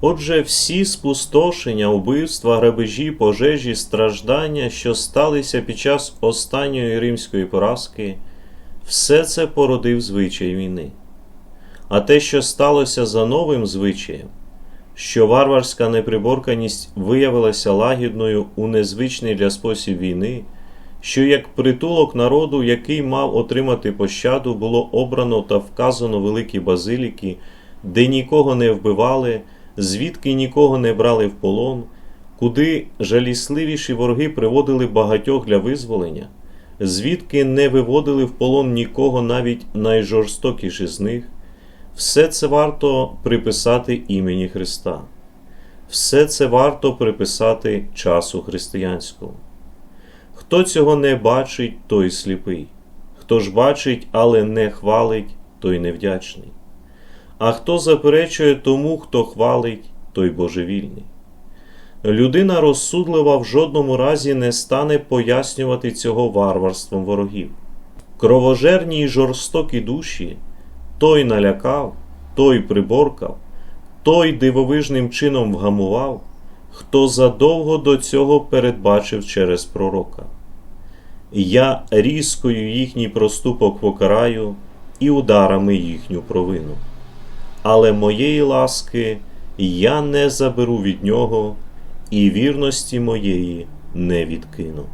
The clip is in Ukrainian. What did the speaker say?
Отже, всі спустошення, убивства, грабежі, пожежі, страждання, що сталися під час останньої римської поразки, все це породив звичай війни. А те, що сталося за новим звичаєм, що варварська неприборканість виявилася лагідною у незвичний для спосіб війни, що як притулок народу, який мав отримати пощаду, було обрано та вказано великі базиліки, де нікого не вбивали, звідки нікого не брали в полон, куди жалісливіші вороги приводили багатьох для визволення, звідки не виводили в полон нікого навіть найжорстокіші з них. Все це варто приписати імені Христа. Все це варто приписати часу християнському. Хто цього не бачить, той сліпий. Хто ж бачить, але не хвалить, той невдячний. А хто заперечує тому, хто хвалить, той божевільний. Людина розсудлива в жодному разі не стане пояснювати цього варварством ворогів. Кровожерні й жорстокі душі той налякав, той приборкав, той дивовижним чином вгамував, хто задовго до цього передбачив через пророка. Я різкою їхній проступок покараю і ударами їхню провину. Але моєї ласки я не заберу від нього і вірності моєї не відкину.